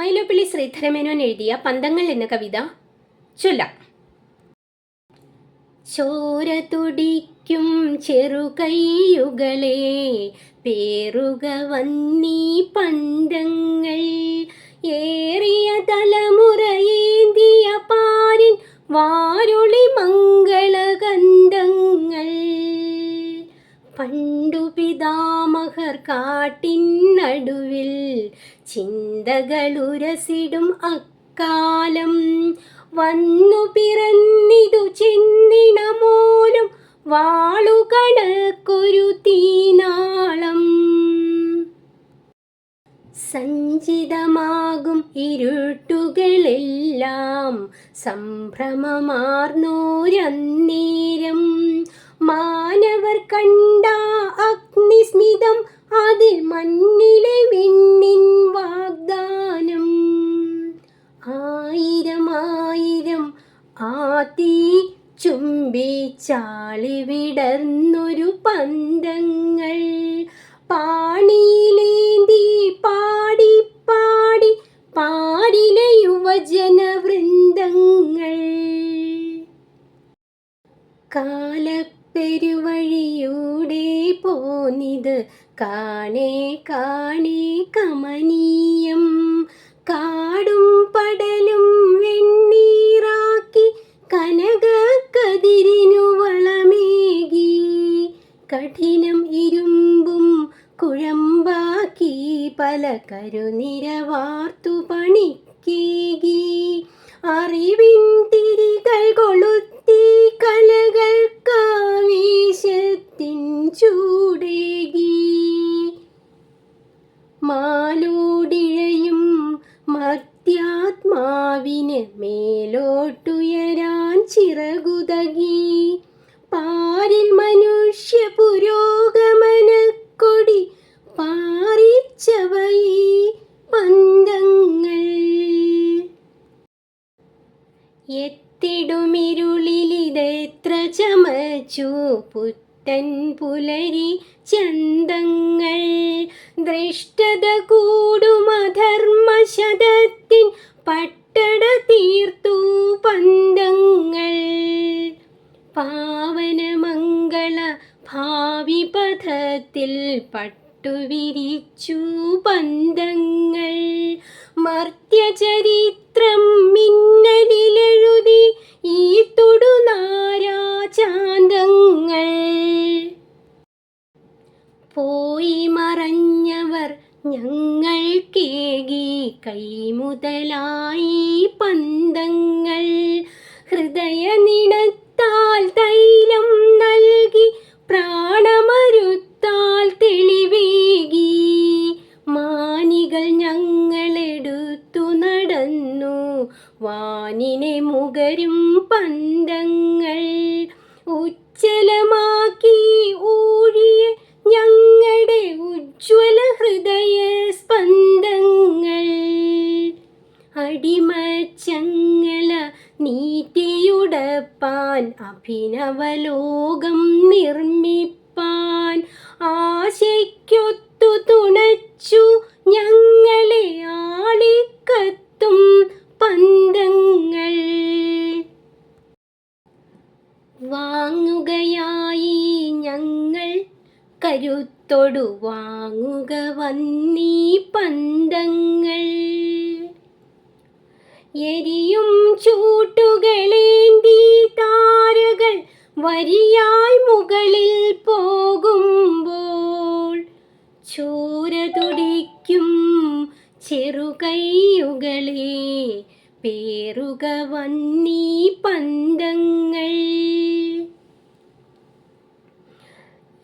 മൈലോപ്പിള്ളി ശ്രീധരമേനോൻ എഴുതിയ പന്തങ്ങൾ എന്ന കവിത ചൊല്ലാം. ചോര തുടിക്കും ചെറുകൈയുകളെ പേറുക വന്നീ പന്തങ്ങൾ. ഏറിയ തലമുറയേന്തിയ പാരിൻ വാരുളി മംഗളഗന്ധങ്ങൾ. പണ്ടു പിതാമഹർ കാട്ടിൻ നടുവിൽ ചിന്തകളുരസിടും അക്കാലം. വന്നു പിറന്നിതു ചെന്നിണമോലും വാളുകണക്കൊരു തീനാളം. സഞ്ചിതമാകും ഇരുട്ടുകളെല്ലാം സംഭ്രമമാർന്നോരന്നേരം. മാനവർ കണ്ട അഗ്നിസ്മിതം അതിൽ മണ്ണിലെ ആത്തി ചുംബിച്ചാളി വിടർന്നൊരു പന്തങ്ങൾ. പാണിയിലേന്തി പാടി പാടി പാടിലെ യുവജന വൃന്ദങ്ങൾ. കാലപ്പെരുവഴിയൂടെ പോന്നിത് കാണേ കാണേ കമനീയം. കാടും കഠിനം ഇരുമ്പും കുഴമ്പാക്കി പല കരുനിരവാർത്തു പണിക്കേകി. അറിവിൻ ചമച്ചു പുത്തൻ പുലരി ചന്തങ്ങൾ. ദൃഷ്ടത കൂടുമധർമ്മശതത്തിൻ പട്ടട തീർത്തു പന്തങ്ങൾ. പാവനമംഗള ഭാവി പഥത്തിൽ പട്ടുവിരിച്ചു പന്തങ്ങൾ. മർത്യചരിത്രം പോയി മറഞ്ഞവർ ഞങ്ങൾ കേകി കൈമുതലായി പന്തങ്ങൾ. ഹൃദയനിടത്താൽ തൈലം നൽകി പ്രാണമരുത്താൽ തെളിവേകി. മാനികൾ ഞങ്ങളെടുത്തു നടന്നു വാനിനെ മുകരും പന്തങ്ങൾ. ഊഴിയ ഞങ്ങളുടെ ഉജ്ജ്വല ഹൃദയ സ്പന്ദങ്ങൾ. അടിമച്ചങ്ങല നീറ്റിയുടപ്പാൻ അഭിനവലോകം നിർമ്മിപ്പാൻ ആശയ്ക്കൊത്തു തുണച്ചു ഞങ്ങളെ ആളിക്കത്തും പന്തങ്ങൾ. വാങ്ങുകയായി ഞങ്ങൾ കരുത്തൊടു വാങ്ങുക വന്നീ പന്തങ്ങൾ. എരിയും ചൂട്ടുകളേന്തി താരകൾ വരിയായി മുകളിൽ പോകുമ്പോൾ ചോര തുടിക്കും ചെറുകൈയുകളെ പേറുക വന്നീ പന്തങ്ങൾ.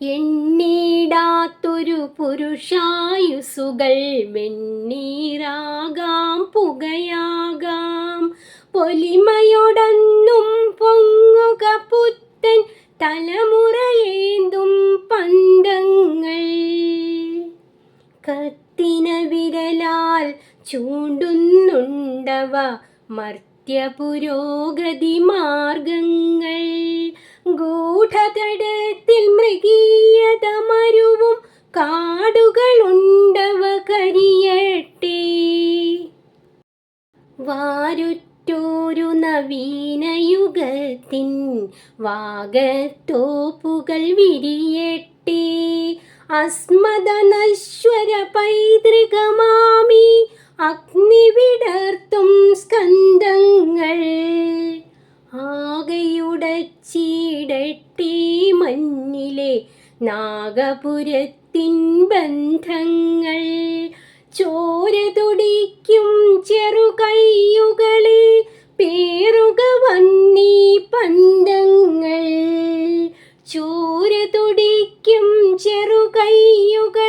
എണ്ണീടാത്തൊരു പുരുഷായുസുകൾ മെണ്ണീരാകാം പുകയാകാം. പൊലിമയൊടൊന്നും പൊങ്ങുക പുത്തൻ തലമുറയേന്തും പന്തങ്ങൾ കത്തിന വിരലാൽ ചൂണ്ടുന്നുണ്ടവ മർത്യ പുരോഗതി മാർഗങ്ങൾ ഗൂഢതടത്തിൽ മൃഗീയത മരുവും കാടുകളുണ്ടവ കരിയട്ടെ. വാരുറ്റോരു നവീനയുഗത്തിൻ വാഗത്തോപ്പുകൾ വിരിയട്ടെ. അസ്മദനശ്വര പൈതൃകമാമി അഗ്നി ലോകപുരത്തിൻ ബന്ധങ്ങൾ ചോര തുടിക്കും ചെറുകൈയുകളിൽ പേറുക വന്നീ പന്തങ്ങൾ. ചോര തുടിക്കും ചെറുകൈയുകൾ